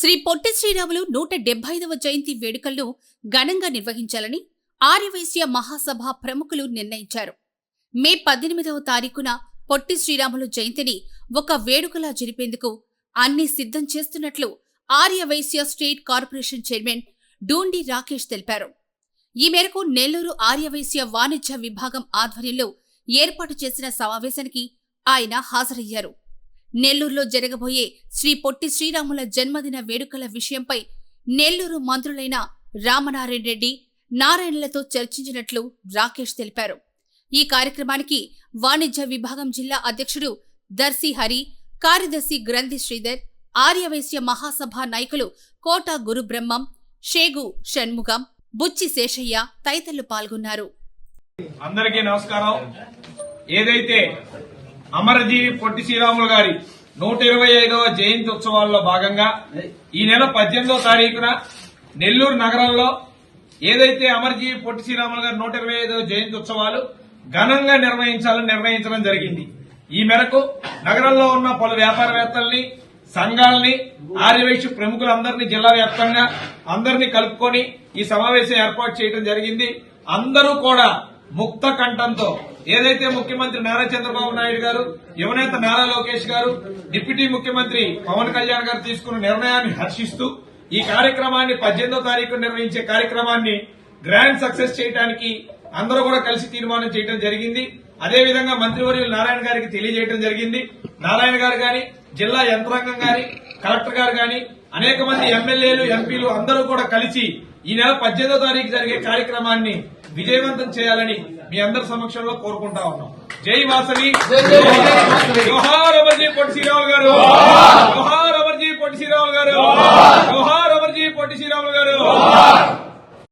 శ్రీ పొట్టి శ్రీరాములు నూట డెబ్బై ఐదవ జయంతి వేడుకలను ఘనంగా నిర్వహించాలని ఆర్యవైశ్య మహాసభ ప్రముఖులు నిర్ణయించారు. మే పద్దెనిమిదవ తారీఖున పొట్టి శ్రీరాములు జయంతిని ఒక వేడుకలా జరిపేందుకు అన్ని సిద్ధం చేస్తున్నట్లు Arya Vysya state corporation chairman Dundi Rakesh తెలిపారు. ఈ మేరకు నెల్లూరు ఆర్యవైశ్య వాణిజ్య విభాగం ఆధ్వర్యంలో ఏర్పాటు చేసిన సమావేశానికి ఆయన హాజరయ్యారు. నెల్లూరులో జరగబోయే శ్రీ పొట్టి శ్రీరాముల జన్మదిన వేడుకల విషయంపై నెల్లూరు మంత్రులైన రామనారాయణ రెడ్డి నారాయణలతో చర్చించినట్లు రాకేష్ తెలిపారు. ఈ కార్యక్రమానికి వాణిజ్య విభాగం జిల్లా అధ్యక్షుడు దర్శి హరి కార్యదర్శి గ్రంథి శ్రీధర్ ఆర్యవైశ్య మహాసభ నాయకులు కోట గురుబ్రహ్మం షేగు షణ్ముగం బుచ్చి శేషయ్య తదితరులు పాల్గొన్నారు. అందరికీ నమస్కారం. ఏదైతే అమరజీవి పొట్టి శ్రీరాములు గారి నూట ఇరవై ఐదవ జయంతి ఉత్సవాల్లో భాగంగా ఈ నెల పద్దెనిమిదవ తారీఖున నెల్లూరు నగరంలో ఏదైతే అమరజీవి పొట్టి శ్రీరాములు గారి నూట ఇరవై ఐదవ జయంతి ఉత్సవాలు ఘనంగా నిర్వహించాలని నిర్ణయించడం జరిగింది. ఈ మేరకు నగరంలో ఉన్న పలు వ్యాపారవేత్తల్ని సంఘాలని ఆర్యవైశ్య ప్రముఖులందరినీ జిల్లా వ్యాప్తంగా అందరినీ కలుపుకొని ఈ సమావేశం ఏర్పాటు చేయడం జరిగింది. అందరూ కూడా ముక్త కంఠంతో ఏదైతే ముఖ్యమంత్రి నారా చంద్రబాబు నాయుడు గారు యువనేత నారా లోకేష్ గారు డిప్యూటీ ముఖ్యమంత్రి పవన్ కళ్యాణ్ గారు తీసుకున్న నిర్ణయాన్ని హర్షిస్తూ ఈ కార్యక్రమాన్ని పద్దెనిమిదో తారీఖు నిర్వహించే కార్యక్రమాన్ని గ్రాండ్ సక్సెస్ చేయడానికి అందరూ కూడా కలిసి తీర్మానం చేయడం జరిగింది. అదేవిధంగా మంత్రివర్యులు నారాయణ గారికి తెలియజేయడం జరిగింది. నారాయణ గారు గాని జిల్లా యంత్రాంగం గాని కలెక్టర్ గారు గాని అనేక మంది ఎమ్మెల్యేలు ఎంపీలు అందరూ కూడా కలిసి ఈ నెల పద్దెనిమిదో తారీఖు జరిగే కార్యక్రమాన్ని విజయవంతం చేయాలని మీ అందరి సమక్షంలో కోరుకుంటా ఉన్నాం. జై వాసవి. జోహార్ అమర్జీ పొట్టి శ్రీరాములు గారు. జోహార్. అమర్జీ పొట్టి శ్రీరాములు గారు. జోహార్. అమర్జీ పొట్టి శ్రీరాములు గారు.